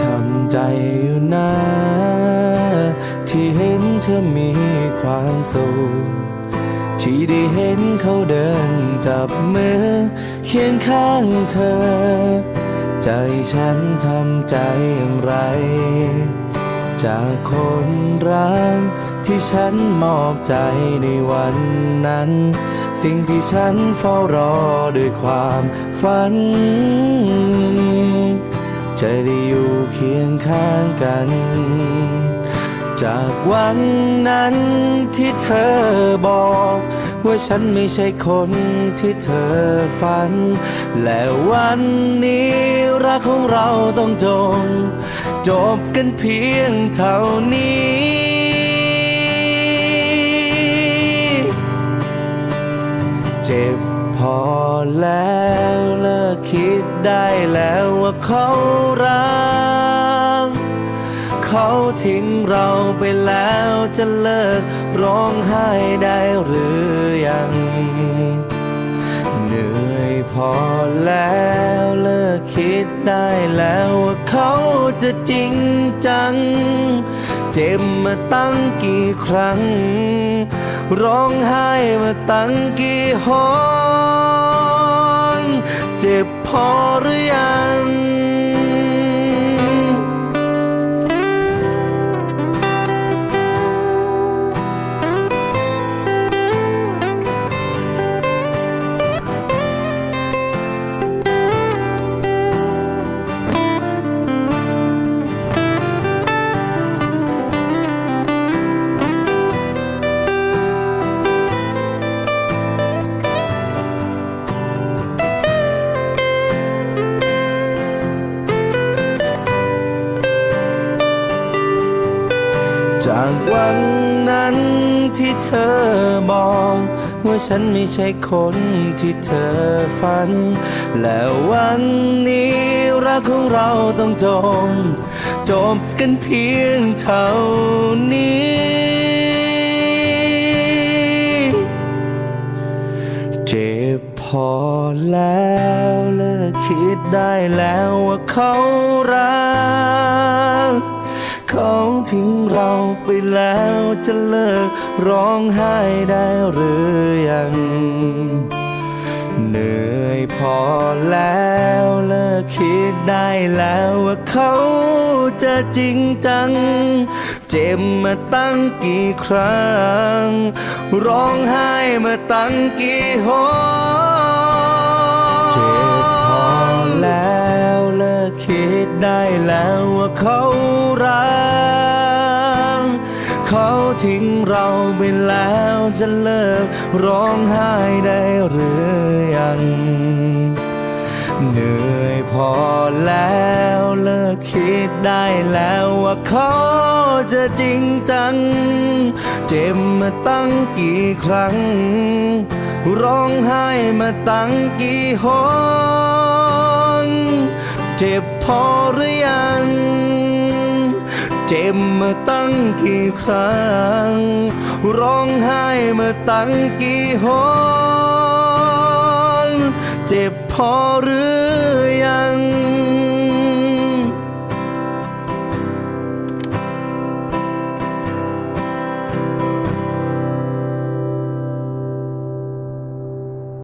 ทำใจอยู่นะที่เห็นเธอมีความสุขที่ได้เห็นเขาเดินจับมือเคียงข้างเธอ ใจฉันทำใจอย่างไร จากคนรักที่ฉันมอบใจในวันนั้น สิ่งที่ฉันเฝ้ารอด้วยความฝัน จะได้อยู่เคียงข้างกัน จากวันนั้นที่เธอบอก ว่าฉันไม่ใช่คนที่เธอฝัน และวันนี้รักของเราต้องจบจบกันเพียงเท่านี้เจ็บพอแล้วเลิกคิดได้แล้วว่าเขารัก เขาทิ้งเราไปแล้วจะเลิกร้องไห้ได้หรือยัง เหนื่อยพอแล้วเลิกคิดได้แล้วว่าเขาจะจริงจัง เจ็บมาตั้งกี่ครั้ง ร้องไห้มาตั้งกี่หนเจ็บพอหรือยัง จากวันนั้นที่เธอบอกว่าฉันไม่ใช่คนที่เธอฝัน แล้ววันนี้รักของเราต้องจบจบกันเพียงเท่านี้ เจ็บพอแล้วเลิกคิดได้แล้วว่าเขารัก เขาทิ้งเราไปแล้วจะเลิกร้องไห้ได้หรือยัง เหนื่อยพอแล้วเลิกคิดได้แล้วว่าเขาจะจริงจัง เจ็บมาตั้งกี่ครั้ง ร้องไห้มาตั้งกี่หนเจ็บพอแล้ว ลิกคิดได้แล้วว่าเขารักเขาทิ้งเราไปแล้วจะเลิกร้องไห้ได้หรือยัง เหนื่อยพอแล้วเลิกคิดได้แล้วว่าเขาจะจริงจัง เจ็บมาตั้งกี่ครั้ง ร้องไห้มาตั้งกี่หน จ็บพอหรือยัง เจ็บมาตั้งกี่ครั้ง ร้องไห้มาตั้งกี่หน เจ็บพอหรือยัง